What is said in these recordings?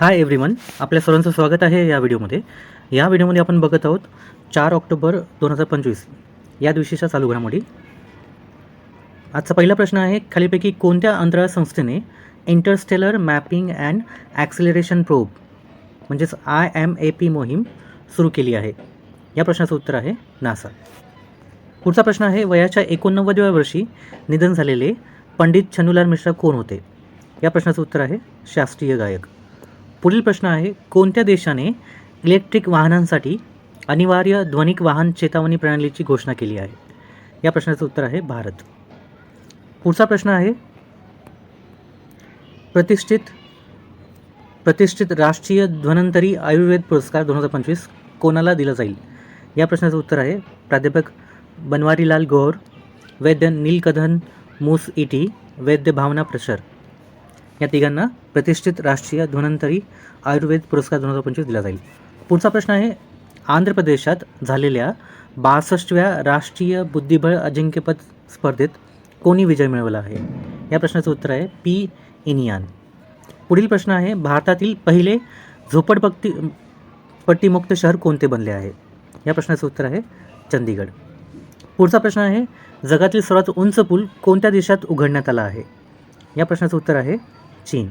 Hi everyone आपल्या सर्वांचं स्वागत आहे या व्हिडिओमध्ये. या व्हिडिओमध्ये आपण बघत आहोत चार ऑक्टोबर दोन हजार पंचवीस या दिवशीच्या चालू घडामोडी. आजचा पहिला प्रश्न आहे खालीपैकी कोणत्या अंतराळ संस्थेने interstellar mapping and acceleration probe म्हणजेच आय एम ए पी मोहीम सुरू केली आहे? या प्रश्नाचं उत्तर आहे नासा. पुढचा प्रश्न आहे वयाच्या एकोणनव्वदव्या वर्षी निधन झालेले पंडित छनुलाल मिश्रा कोण होते? या प्रश्नाचं उत्तर आहे शास्त्रीय गायक. पुढील प्रश्न आहे कोणत्या देशाने इलेक्ट्रिक वाहनांसाठी अनिवार्य ध्वनिक वाहन चेतावणी प्रणालीची घोषणा केली आहे? या प्रश्नाचं उत्तर आहे भारत. पुढचा प्रश्न आहे प्रतिष्ठित प्रतिष्ठित राष्ट्रीय ध्वनंतरी आयुर्वेद पुरस्कार दोन हजार पंचवीस कोणाला दिला जाईल? या प्रश्नाचं उत्तर आहे प्राध्यापक बनवारीलाल गौर वैद्य नीलकधन मूस इटी वैद्य भावना प्रशर. या तिघांना प्रतिष्ठित राष्ट्रीय ध्वनंतरी आयुर्वेद पुरस्कार दोन हजार पंचवीस दिला जाईल. पुढचा प्रश्न आहे आंध्र प्रदेशात झालेल्या बासष्टव्या राष्ट्रीय बुद्धिबळ अजिंक्यपद स्पर्धेत कोणी विजय मिळवला आहे? या प्रश्नाचं उत्तर आहे पी. इनियान. पुढील प्रश्न आहे भारतातील पहिले झोपडपट्टी पट्टीमुक्त शहर कोणते बनले आहे? या प्रश्नाचं उत्तर आहे चंदीगड पुढचा प्रश्न आहे जगातील सर्वात उंच पूल कोणत्या देशात उघडण्यात आला आहे? या प्रश्नाचं उत्तर आहे चीन.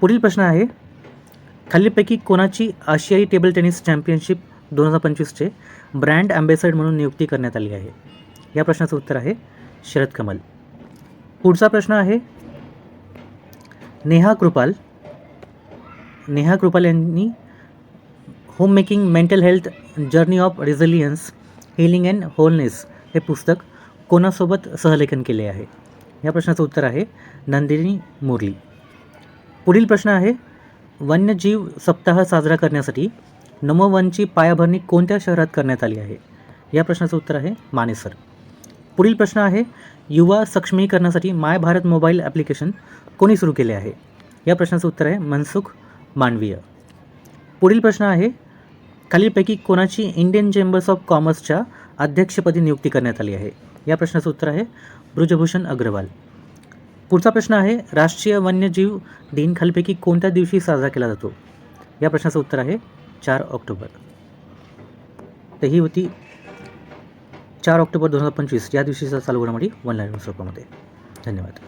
पुढील प्रश्न आहे खालीलपैकी कोणाची आशियाई टेबल टेनिस चॅम्पियनशिप दोन हजार पंचवीसचे ब्रँड अँबॅसेडर म्हणून नियुक्ती करण्यात आली आहे? या प्रश्नाचं उत्तर आहे शरद कमल. पुढचा प्रश्न आहे नेहा कृपाल नेहा कृपाल यांनी home making mental health journey of resilience healing and wholeness हे पुस्तक कोणासोबत सहलेखन केले आहे? या प्रश्नाचं उत्तर आहे नंदिनी मुरली. पुढील प्रश्न आहे वन्यजीव सप्ताह साजरा करण्यासाठी नमोवनची पायाभरणी कोणत्या शहरात करण्यात आली आहे? या प्रश्नाचं उत्तर आहे मानेसर. पुढील प्रश्न आहे युवा सक्षमीकरणासाठी माय भारत मोबाईल ॲप्लिकेशन कोणी सुरू केले आहे? या प्रश्नाचं उत्तर आहे मनसुख मांडवीय. पुढील प्रश्न आहे खालीलपैकी कोणाची इंडियन चेंबर्स ऑफ कॉमर्सच्या अध्यक्षपदी नियुक्ती करण्यात आली आहे? या प्रश्नाचं उत्तर आहे ब्रुजभूषण अग्रवाल. पुढचा प्रश्न आहे राष्ट्रीय वन्यजीव दिन खालीपैकी कोणत्या दिवशी साजरा केला जातो? या प्रश्नाचं उत्तर आहे चार ऑक्टोबर. तर ही होती चार ऑक्टोबर दोन हजार पंचवीस. या दिवशीचा चालू घडामोडी वन लाईन स्वरूपामध्ये धन्यवाद.